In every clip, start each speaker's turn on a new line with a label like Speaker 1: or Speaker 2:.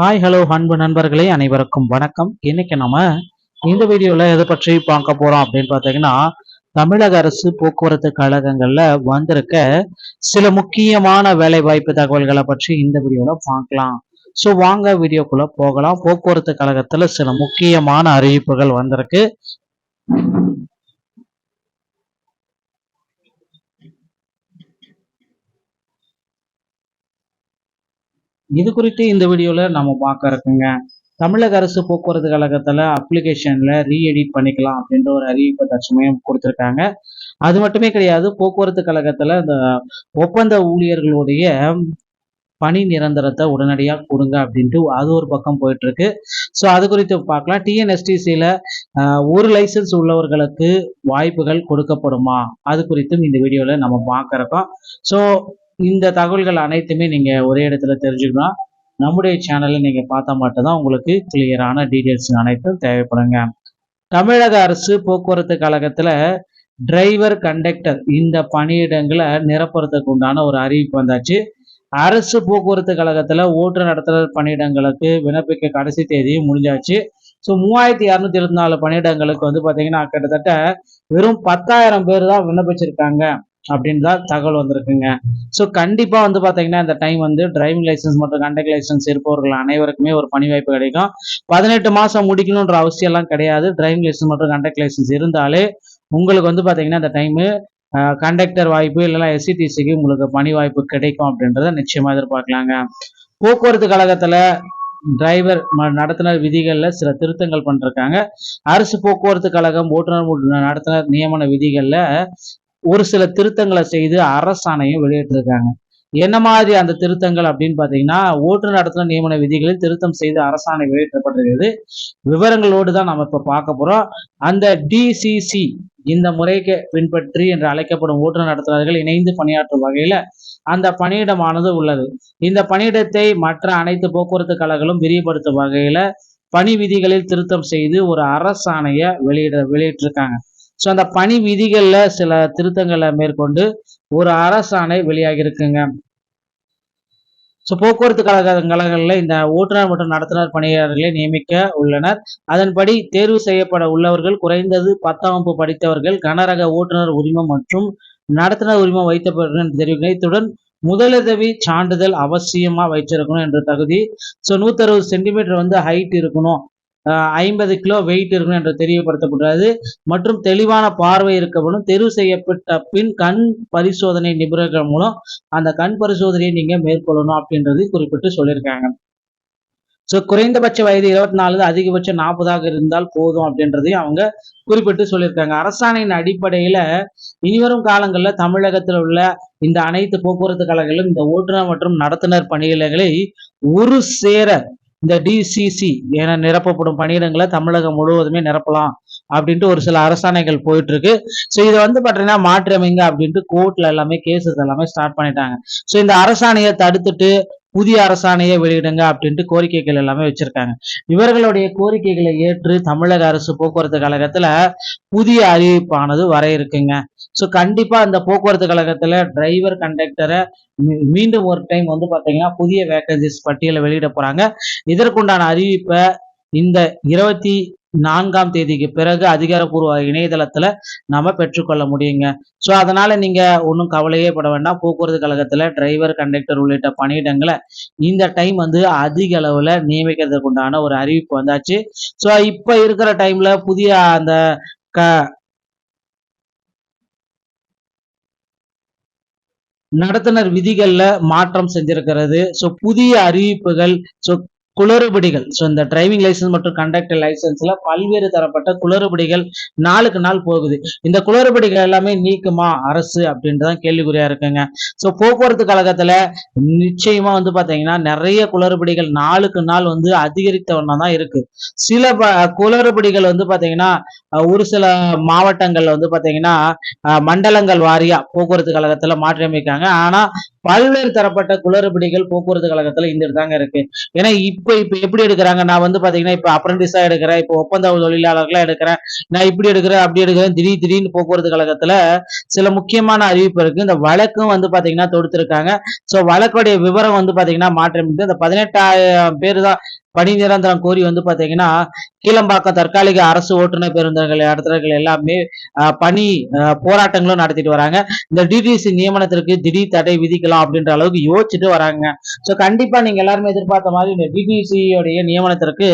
Speaker 1: Hi hello அன்பு நண்பர்களே அனைவருக்கும் வணக்கம். இன்னைக்கு நம்ம இந்த வீடியோல எதை பற்றி பார்க்க போறோம் அப்படின்னு பார்த்தீங்கன்னா தமிழக அரசு போக்குவரத்து கழகங்கள்ல வந்திருக்க சில முக்கியமான வேலை வாய்ப்பு தகவல்களை பற்றி இந்த வீடியோல பார்க்கலாம். ஸோ வாங்க வீடியோக்குள்ள போகலாம். போக்குவரத்து கழகத்துல சில முக்கியமான அறிவிப்புகள் வந்திருக்கு. இது குறித்து இந்த வீடியோவில் நம்ம பார்க்க இருக்குங்க. தமிழக அரசு போக்குவரத்து கழகத்தில் அப்ளிகேஷனில் ரீஎடிட் பண்ணிக்கலாம் அப்படின்ற ஒரு அறிவிப்பை தற்சமயம் கொடுத்துருக்காங்க. அது மட்டுமே கிடையாது போக்குவரத்து கழகத்தில் இந்த ஒப்பந்த ஊழியர்களுடைய பணி நிரந்தரத்தை உடனடியாக கொடுங்க அப்படின்ட்டு அது ஒரு பக்கம் போயிட்டு இருக்கு ஸோ அது குறித்து பார்க்கலாம். டிஎன்எஸ்டிசியில் ஒரு லைசன்ஸ் உள்ளவர்களுக்கு வாய்ப்புகள் கொடுக்கப்படுமா? அது குறித்தும் இந்த வீடியோவில் நம்ம பார்க்குறோம் ஸோ இந்த தகவல்கள் அனைத்துமே நீங்கள் ஒரே இடத்துல தெரிஞ்சுக்கலாம் நம்முடைய சேனலை நீங்கள் பார்த்தா மட்டும்தான் உங்களுக்கு கிளியரான டீட்டெயில்ஸ் அனைத்தும் தேவைப்படுங்க. தமிழக அரசு போக்குவரத்து கழகத்தில் டிரைவர் கண்டக்டர் இந்த பணியிடங்களை நிரப்புறதுக்கு உண்டான ஒரு அறிவிப்பு வந்தாச்சு. அரசு போக்குவரத்து கழகத்தில் ஓட்டு நடத்துனர் பணியிடங்களுக்கு விண்ணப்பிக்க கடைசி தேதியும் முடிஞ்சாச்சு. ஸோ மூவாயிரத்தி இரநூத்தி இருபத்தி நாலு பணியிடங்களுக்கு வந்து பார்த்தீங்கன்னா கிட்டத்தட்ட வெறும் பத்தாயிரம் பேர் தான் விண்ணப்பிச்சிருக்காங்க. அப்படின்னு தான் தகவல் வந்திருக்குங்க. ஸோ கண்டிப்பாக வந்து பார்த்தீங்கன்னா இந்த டைம் வந்து டிரைவிங் லைசன்ஸ் மற்றும் கண்டக்ட் லைசன்ஸ் இருப்பவர்கள் அனைவருக்குமே ஒரு பணி வாய்ப்பு கிடைக்கும். பதினெட்டு மாதம் முடிக்கணுன்ற அவசியம்லாம் கிடையாது. டிரைவிங் லைசன்ஸ் மற்றும் கண்டக்ட் லைசன்ஸ் இருந்தாலே உங்களுக்கு வந்து பார்த்தீங்கன்னா இந்த டைமு கண்டக்டர் வாய்ப்பு இல்லைன்னா எஸ்சிடிசிக்கு உங்களுக்கு பணி வாய்ப்பு கிடைக்கும் அப்படின்றத நிச்சயமாக எதிர்பார்க்கலாங்க. போக்குவரத்து கழகத்தில் டிரைவர் நடத்துனர் விதிகளில் சில திருத்தங்கள் பண்ணிருக்காங்க. அரசு போக்குவரத்து கழகம் ஓட்டுநர் நடத்துனர் நியமன விதிகளில் ஒரு சில திருத்தங்களை செய்து அரசாணையும் வெளியிட்டிருக்காங்க. என்ன மாதிரி அந்த திருத்தங்கள் அப்படின்னு பார்த்தீங்கன்னா ஓட்டுநர் நடத்தின நியமன விதிகளில் திருத்தம் செய்து அரசாணை வெளியிட்டப்பட்டிருக்கிறது விவரங்களோடு தான் நம்ம இப்போ பார்க்க போகிறோம் அந்த டிசிசி இந்த முறைக்கு பின்பற்றி என்று அழைக்கப்படும் ஓட்டுநர் நடத்துனர்கள் இணைந்து பணியாற்றும் வகையில் அந்த பணியிடமானது உள்ளது. இந்த பணியிடத்தை மற்ற அனைத்து போக்குவரத்து கழகங்களும் விரிவுபடுத்தும் வகையில் பணி விதிகளில் திருத்தம் செய்து ஒரு அரசாணையை வெளியிட வெளியிட்டிருக்காங்க. ஸோ அந்த பணி விதிகளில் சில திருத்தங்களை மேற்கொண்டு ஒரு அரசாணை வெளியாகி இருக்குங்க ஸோ போக்குவரத்து கழக கழகங்களில் இந்த ஓட்டுநர் மற்றும் நடத்துனர் பணியாளர்களை நியமிக்க உள்ளனர். அதன்படி தேர்வு செய்யப்பட உள்ளவர்கள் குறைந்தது பத்தாம் வகுப்பு படித்தவர்கள் கனரக ஓட்டுநர் உரிமம் மற்றும் நடத்துனர் உரிமம் வைத்த தெரிவிக்கிறேன் இத்துடன் முதலுதவி சான்றிதழ் அவசியமா வச்சிருக்கணும் என்ற தகுதி. ஸோ நூத்தி அறுபது சென்டிமீட்டர் வந்து ஹைட் இருக்கணும். ஐம்பது கிலோ வெயிட் இருக்கணும் என்று தெரியப்படுத்தப்படுறது மற்றும் தெளிவான பார்வை இருக்கப்படும் தெரிவு செய்யப்பட்ட பின் கண் பரிசோதனை நிபுணர்கள் மூலம் அந்த கண் பரிசோதனையை நீங்க மேற்கொள்ளணும் அப்படின்றது குறிப்பிட்டு சொல்லியிருக்காங்க. ஸோ குறைந்தபட்ச வயது இருபத்தி நாலு அதிகபட்சம் நாற்பதாக இருந்தால் போதும் அப்படின்றதையும் அவங்க குறிப்பிட்டு சொல்லியிருக்காங்க. அரசாணையின் அடிப்படையில் இனிவரும் காலங்களில் தமிழகத்தில் உள்ள இந்த அனைத்து போக்குவரத்து கழகங்களும் இந்த ஓட்டுநர் மற்றும் நடத்துனர் பணிகளை ஒரு சேர இந்த டிசிசி என நிரப்பப்படும் பணியிடங்களை தமிழகம் முழுவதுமே நிரப்பலாம் அப்படின்ட்டு ஒரு சில அரசாணைகள் போயிட்டு இருக்கு ஸோ இதை வந்து பார்த்தீங்கன்னா மாற்றியமைங்க அப்படின்ட்டு கோர்ட்ல எல்லாமே கேசஸ் எல்லாமே ஸ்டார்ட் பண்ணிட்டாங்க. ஸோ இந்த அரசாணையை தடுத்துட்டு புதிய அரசாணையை வெளியிடுங்க அப்படின்ட்டு கோரிக்கைகள் எல்லாமே வச்சிருக்காங்க. இவர்களுடைய கோரிக்கைகளை ஏற்று தமிழக அரசு போக்குவரத்து கழகத்துல புதிய அறிவிப்பானது வர இருக்குங்க. ஸோ கண்டிப்பா இந்த போக்குவரத்து கழகத்துல டிரைவர் கண்டக்டரை மீண்டும் ஒரு டைம் வந்து பாத்தீங்கன்னா புதிய வேகன்சிஸ் பட்டியலை வெளியிட போறாங்க. இதற்குண்டான அறிவிப்பை இந்த இருபத்தி நான்காம் தேதிக்கு பிறகு அதிகாரப்பூர்வ இணையதளத்துல நாம பெற்றுக்கொள்ள முடியுங்க. ஸோ அதனால நீங்க ஒன்றும் கவலையே பட வேண்டாம். போக்குவரத்து கழகத்துல டிரைவர் கண்டக்டர் உள்ளிட்ட பணியிடங்களை இந்த டைம் வந்து அதிக அளவுல நியமிக்கிறதுக்கு உண்டான ஒரு அறிவிப்பு வந்தாச்சு. ஸோ இப்போ இருக்கிற டைம்ல புதிய அந்த க நடத்துனர் விதிகள்ல மாற்றம் செஞ்சிருக்கிறது. ஸோ புதிய அறிவிப்புகள் ஸோ குளறுபடிகள். ஸோ இந்த டிரைவிங் லைசன்ஸ் மற்றும் கண்டக்டர் லைசன்ஸ்ல பல்வேறு தரப்பட்ட குளறுபடிகள் நாளுக்கு நாள் போகுது. இந்த குளறுபடிகள் எல்லாமே நீக்குமா அரசு அப்படின்றதான் கேள்விக்குறியா இருக்குங்க. ஸோ போக்குவரத்து கழகத்துல நிச்சயமா வந்து பாத்தீங்கன்னா நிறைய குளறுபடிகள் நாளுக்கு நாள் வந்து அதிகரித்த ஒன்றா தான் இருக்கு. சில குளறுபடிகள் வந்து பாத்தீங்கன்னா ஒரு சில மாவட்டங்கள்ல வந்து பாத்தீங்கன்னா மண்டலங்கள் வாரியா போக்குவரத்து கழகத்துல மாற்றியமைக்காங்க ஆனா பல்வேறு தரப்பட்ட குளறுபடிகள் போக்குவரத்து கழகத்துல இந்த தாங்க இருக்கு. ஏன்னா இப்ப இப்ப இப்போ எப்படி எடுக்கிறாங்க? நான் வந்து பாத்தீங்கன்னா இப்போ அப்ரண்டிஸாக எடுக்கிறேன். இப்ப ஒப்பந்த தொழிலாளர்களா எடுக்கிறேன். நான் இப்படி எடுக்கிறேன் அப்படி எடுக்கிறேன் திடீர் திடீர்னு போக்குவரத்து கழகத்துல சில முக்கியமான அறிவிப்பு இருக்கு. இந்த வழக்கும் வந்து பாத்தீங்கன்னா தொடுத்திருக்காங்க. சோ வழக்குடைய விவரம் வந்து பாத்தீங்கன்னா மாற்றம் இந்த பதினெட்டாயிரம் பேர் தான் பணி நிரந்தரம் கோரி வந்து பாத்தீங்கன்னா கீழம்பாக்கம் தற்காலிக அரசு ஓட்டுநர் பேருந்துகள் நடத்துறவர்கள் எல்லாமே பணி போராட்டங்களும் நடத்திட்டு வராங்க. இந்த டிடிசி நியமனத்திற்கு திடீர் தடை விதிக்கலாம் அப்படின்ற அளவுக்கு யோசிச்சுட்டு வராங்க. சோ கண்டிப்பா நீங்க எல்லாருமே எதிர்பார்த்த மாதிரி இந்த டிடிசியோடைய நியமனத்திற்கு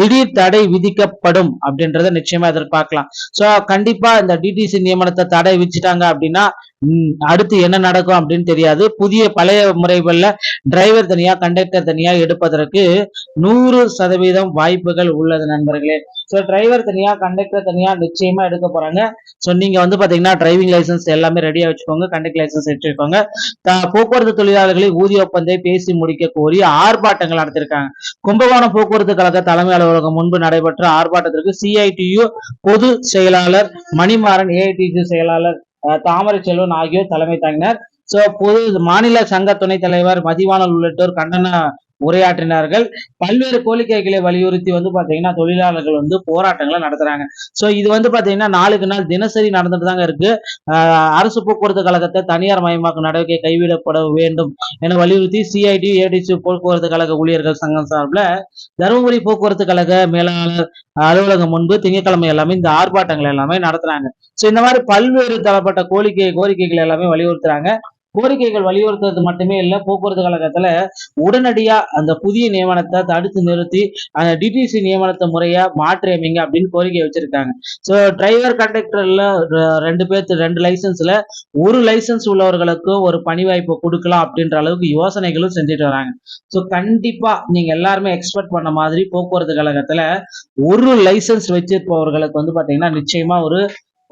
Speaker 1: திடீர் தடை விதிக்கப்படும் அப்படின்றத நிச்சயமா எதிர்பார்க்கலாம். சோ கண்டிப்பா இந்த டிடிசி நியமனத்தை தடை விதிச்சிட்டாங்க அப்படின்னா அடுத்து என்ன நடக்கும் அப்படின்னு தெரியாது. புதிய பழைய முறைகள்ல டிரைவர் தனியா கண்டக்டர் தனியா எடுப்பதற்கு நூறு சதவீதம் வாய்ப்புகள் உள்ளது நண்பர்களே. ஸோ டிரைவர் தனியா கண்டக்டர் தனியா நிச்சயமா எடுக்க போறாங்க. ஸோ நீங்க வந்து பாத்தீங்கன்னா டிரைவிங் லைசன்ஸ் எல்லாமே ரெடியா வச்சுக்கோங்க கண்டக்ட் லைசன்ஸ் வச்சுக்கோங்க. போக்குவரத்து தொழிலாளர்களை ஊதிய ஒப்பந்தை பேசி முடிக்க கோரி ஆர்ப்பாட்டங்கள் நடத்திருக்காங்க. கும்பகோணம் போக்குவரத்து கழக தலைமை அலுவலகம் முன்பு நடைபெற்ற ஆர்ப்பாட்டத்திற்கு சிஐடியு பொது செயலாளர் மணிமாறன் ஏஐடிசி செயலாளர் தாமரை செல்வன் ஆகியோர் தலைமை தாங்கினர். சோ பொது மாநில சங்க துணைத் தலைவர் மதிவாணல் உள்ளிட்டோர் கண்டன உரையாற்றினார்கள். பல்வேறு கோரிக்கைகளை வலியுறுத்தி வந்து பாத்தீங்கன்னா தொழிலாளர்கள் வந்து போராட்டங்களை நடத்துறாங்க. சோ இது வந்து பாத்தீங்கன்னா நாளுக்கு நாள் தினசரி நடந்துட்டு தாங்க இருக்கு. அரசு போக்குவரத்து கழகத்தை தனியார் மயமாக்கும் நடவடிக்கை கைவிடப்பட வேண்டும் என வலியுறுத்தி சிஐடி ஏடிசி போக்குவரத்து கழக ஊழியர்கள் சங்கம் சார்பில் தருமபுரி போக்குவரத்து கழக மேலாளர் அலுவலகம் முன்பு திங்கட்கிழமை எல்லாமே இந்த ஆர்ப்பாட்டங்கள் எல்லாமே நடத்துறாங்க. சோ இந்த மாதிரி பல்வேறு தரப்பட்ட கோரிக்கை கோரிக்கைகள் எல்லாமே வலியுறுத்துறாங்க. கோரிக்கைகள் வலியுறுத்துறது மட்டுமே இல்லை போக்குவரத்து கழகத்துல உடனடியா அந்த புதிய நியமனத்தை தடுத்து நிறுத்தி அந்த டிடிசி நியமனத்தை முறையா மாற்றி அமைங்க அப்படின்னு கோரிக்கை வச்சிருக்காங்க. ஸோ டிரைவர் கண்டக்டர்ல ரெண்டு பேர்த்து ரெண்டு லைசன்ஸ்ல ஒரு லைசன்ஸ் உள்ளவர்களுக்கு ஒரு பணி வாய்ப்பு கொடுக்கலாம் அப்படின்ற அளவுக்கு யோசனைகளும் செஞ்சுட்டு வராங்க. ஸோ கண்டிப்பா நீங்க எல்லாருமே எக்ஸ்பெக்ட் பண்ண மாதிரி போக்குவரத்து கழகத்துல ஒரு லைசன்ஸ் வச்சிருப்பவர்களுக்கு வந்து பாத்தீங்கன்னா நிச்சயமா ஒரு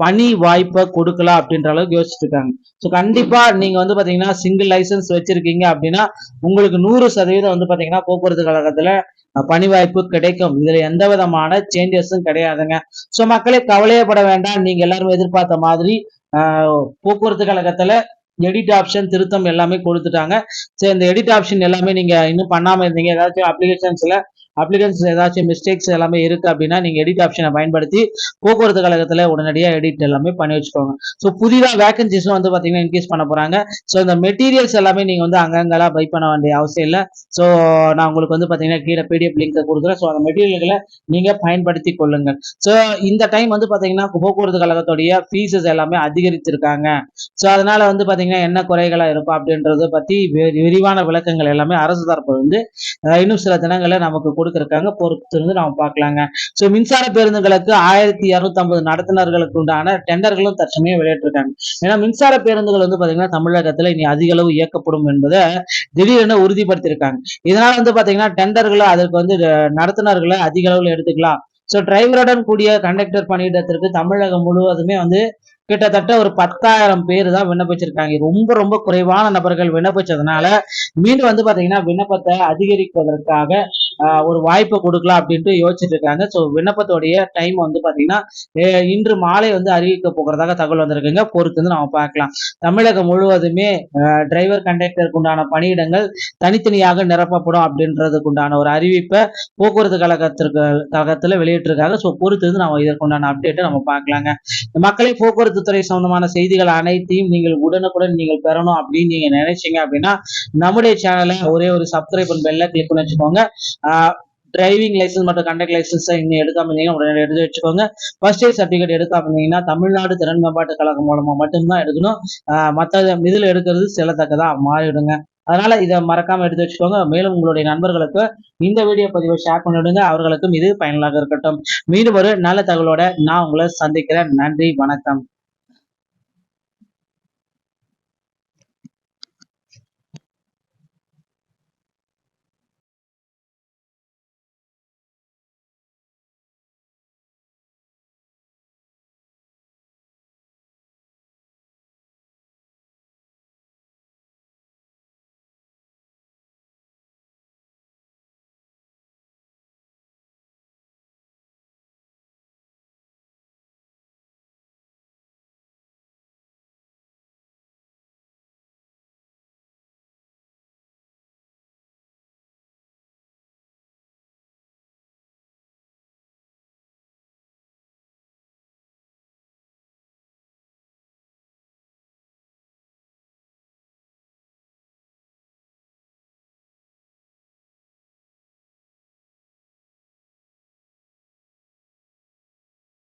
Speaker 1: பணி வாய்ப்பை கொடுக்கலாம் அப்படின்ற அளவுக்கு யோசிச்சுட்டு இருக்காங்க ஸோ கண்டிப்பா நீங்க வந்து பாத்தீங்கன்னா சிங்கிள் லைசன்ஸ் வச்சிருக்கீங்க அப்படின்னா உங்களுக்கு நூறு சதவீதம் வந்து பாத்தீங்கன்னா போக்குவரத்து கழகத்துல பணி வாய்ப்பு கிடைக்கும். இதுல எந்த விதமான சேஞ்சஸும் கிடையாதுங்க. ஸோ மக்களே கவலையப்பட வேண்டாம். நீங்க எல்லாரும் எதிர்பார்த்த மாதிரி போக்குவரத்து கழகத்துல எடிட் ஆப்ஷன் திருத்தம் எல்லாமே கொடுத்துட்டாங்க. சரி இந்த எடிட் ஆப்ஷன் எல்லாமே நீங்க இன்னும் பண்ணாம இருந்தீங்க. ஏதாச்சும் அப்ளிகேஷன்ஸ்ல அப்ளிகன்ஸ் ஏதாச்சும் மிஸ்டேக்ஸ் எல்லாமே இருக்கு அப்படின்னா நீங்கள் எடிட் ஆப்ஷனை பயன்படுத்தி போக்குவரத்து கழகத்தில் உடனடியாக எடிட் எல்லாமே பண்ணி வச்சுக்கோங்க. ஸோ புதிதாக வேகன்சிஸும் வந்து பார்த்தீங்கன்னா இன்க்ரீஸ் பண்ண போகிறாங்க ஸோ இந்த மெட்டீரியல்ஸ் எல்லாமே நீங்கள் வந்து அங்கங்கெல்லாம் பை பண்ண வேண்டிய அவசியம் இல்லை. ஸோ நான் உங்களுக்கு வந்து பார்த்தீங்கன்னா கீழே பிடிஎஃப் லிங்க் கொடுக்குறேன். ஸோ அந்த மெட்டீரியல்களை நீங்கள் பயன்படுத்தி கொள்ளுங்கள். ஸோ இந்த டைம் வந்து பார்த்தீங்கன்னா போக்குவரத்து கழகத்துடைய ஃபீஸஸ் எல்லாமே அதிகரிச்சிருக்காங்க. ஸோ அதனால வந்து பார்த்தீங்கன்னா என்ன குறைகளாக இருக்கும் அப்படின்றத பற்றி விரிவான விளக்கங்கள் எல்லாமே அரசு தரப்பு வந்து இன்னும் சில தினங்களை நமக்கு கொடுத்துருக்காங்க பொறுத்து இருந்து நாம பார்க்கலாங்க. ஸோ மின்சார பேருந்துகளுக்கு ஆயிரத்தி இருநூத்தி ஐம்பது நடத்துனர்களுக்கு உண்டான டெண்டர்களும் தற்சமயம் வெளியிட்டிருக்காங்க. ஏன்னா மின்சார பேருந்துகள் வந்து பாத்தீங்கன்னா தமிழகத்துல இனி அதிக அளவு இயக்கப்படும் என்பதை திடீரென உறுதிப்படுத்தியிருக்காங்க. இதனால வந்து பாத்தீங்கன்னா டெண்டர்களை அதற்கு வந்து நடத்துனர்களை அதிக அளவுல எடுத்துக்கலாம். ஸோ டிரைவருடன் கூடிய கண்டக்டர் பணியிடத்திற்கு தமிழகம் முழுவதுமே வந்து கிட்டத்தட்ட ஒரு பத்தாயிரம் பேர் தான் விண்ணப்பிச்சிருக்காங்க. ரொம்ப ரொம்ப குறைவான நபர்கள் விண்ணப்பிச்சதுனால மீண்டும் வந்து பாத்தீங்கன்னா விண்ணப்பத்தை அதிகரிப்பதற்காக ஒரு வாய்ப்பை கொடுக்கலாம் அப்படின்ட்டு யோசிச்சுட்டு இருக்காங்க. ஸோ விண்ணப்பத்தோடைய டைம் வந்து பாத்தீங்கன்னா இன்று மாலை வந்து அறிவிக்க போகிறதாக தகவல் வந்திருக்குங்க. பொறுத்து வந்து நம்ம பார்க்கலாம். தமிழகம் முழுவதுமே டிரைவர் கண்டக்டருக்கு உண்டான பணியிடங்கள் தனித்தனியாக நிரப்பப்படும் அப்படின்றதுக்கு உண்டான ஒரு அறிவிப்பை போக்குவரத்து கழகத்திற்கு கழகத்துல வெளியிட்டிருக்காங்க. ஸோ பொறுத்து வந்து நம்ம இதற்கு உண்டான அப்டேட்டை நம்ம பார்க்கலாங்க. மக்களை போக்குவரத்து துறை சம்பந்தமான செய்திகள் அனைத்தையும் நீங்கள் உடனுக்குடன் நீங்கள் பெறணும் அப்படின்னு நீங்க நினைச்சீங்க அப்படின்னா நம்முடைய சேனலை ஒரே ஒரு சப்ஸ்கிரைப் பெல்ல கிளிக் பண்ணி வச்சுக்கோங்க. டிரைவிங் லைசன்ஸ் மற்றும் கண்டக்ட் லைசன்ஸ் இன்னும் எடுக்காம இருந்தீங்கன்னா உடனே எடுத்து வச்சுக்கோங்க. ஃபர்ஸ்ட் எய்ட் சர்டிஃபிகேட் எடுக்காம இருந்தீங்கன்னா தமிழ்நாடு திறன் மேம்பாட்டு கழகம் மூலமா மட்டும்தான் எடுக்கணும். மற்ற இதில் எடுக்கிறது செல்லத்தக்கதாக மாறிடுங்க. அதனால இதை மறக்காம எடுத்து வச்சுக்கோங்க. மேலும் உங்களுடைய நண்பர்களுக்கு இந்த வீடியோ பதிவை ஷேர் பண்ணிவிடுங்க. அவர்களுக்கும் இது பயனுள்ளதாக இருக்கட்டும். மீண்டும் ஒரு நல்ல தகவலோட நான் உங்களை சந்திக்கிறேன். நன்றி வணக்கம்.